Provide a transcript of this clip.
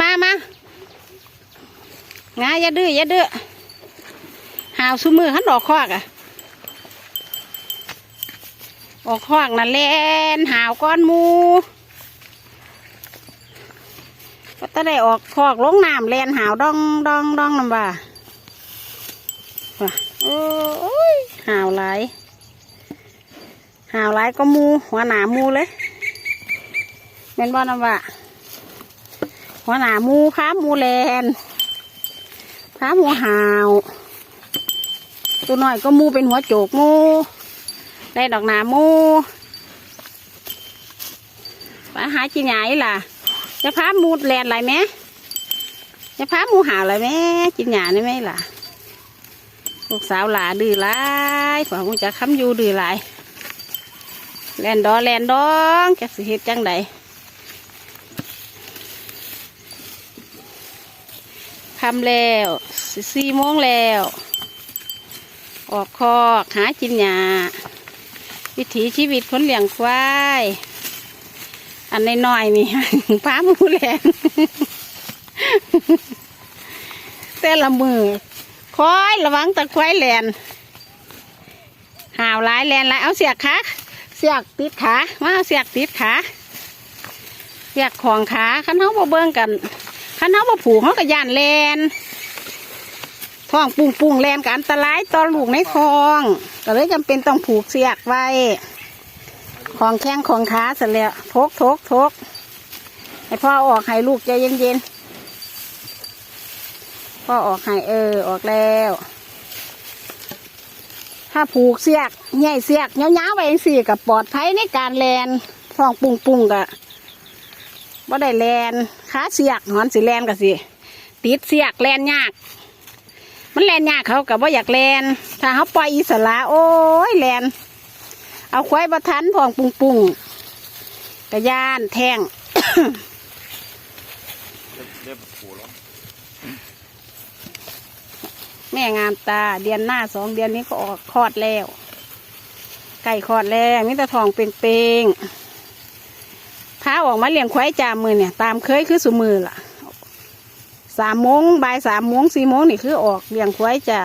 มามางาอย่าดื้ออย่าดื้อหาวซุมือขันออกคอกอะออกคอกน่ะแล่นหาวก้อนมูก็ต้องได้ออกคอกลงน้ำแลนหาวดองดองดองน้ำว่าว่ะโอ้ยหาวไหลหาวไหลก็มูหัวหนามูเลยเป็นบ่น้ำว่า หัวหนามูพาหมูแลนพาหมูหาว ตัวน้อยก็มูเป็นหัวโจกมูได้ดอกหนามูไปหากินใหญ่ล่ะ จะพาหมูแลนอะไรไหมจะพาหมูหาวอะไรไหมกินหยาได้ไหมล่ะลูกสาวหลาดื้อหลายกว่ามึงจะค้ำอยู่ดื้อหลายแลนดอแลนดองจะสิเฮ็ดจังใด คำแล้วสี่โมงแล้ว ออกคอกหากินหญ้าวิถีชีวิตคนเลี้ยงควายอันน้อยๆนี่พามูแลนแต่ละมือคอยระวังตะควายแลนหาวลายแลนลายเอาเสียกขาเสียกติดขามาเอาเสียกติดขาเสียกของขาขันเขาบ่เบิ่งกัน ขันเขาบ่ผูกเขาก็ย่านแลนท้องปุ้งปุ้งแลนกับอันตรายต่อลูกในท้อง ก็เลยจำเป็นต้องผูกเสียกไว้ ของแข้งของขาเสร็จแล้วทกทกทกให้พ่อออกให้ลูกใจเย็นๆพ่อออกให้เออออกแล้ว ถ้าผูกเสียกใหญ่เสียกเงาๆไว้สิกับปลอดภัยในการแลนท้องปุงปุงกะ บ่ได้แลนขาเสียกหอนสิแลนกะสิติดเสียกแลนยาก มันแลนยากเขากับว่าอยากแลนถ้าเขาปล่อยอิสระโอ้ยแลนเอาควายบะทันพองปุงปุงกระยานแทงเรียบผูแล้วแม่งามตาเดือนหน้าสองเดือนนี้ก็ออกคลอดแล้ว ไก่คลอดแล้วมิตรทองเป็นเปงพา ออกมาเลี้ยงควายจามมือเนี่ย ตามเคยคือสุมือล่ะสามโมงบ่ายสามโมงสี่โมงนี่คือออกเลี้ยงควายจ้า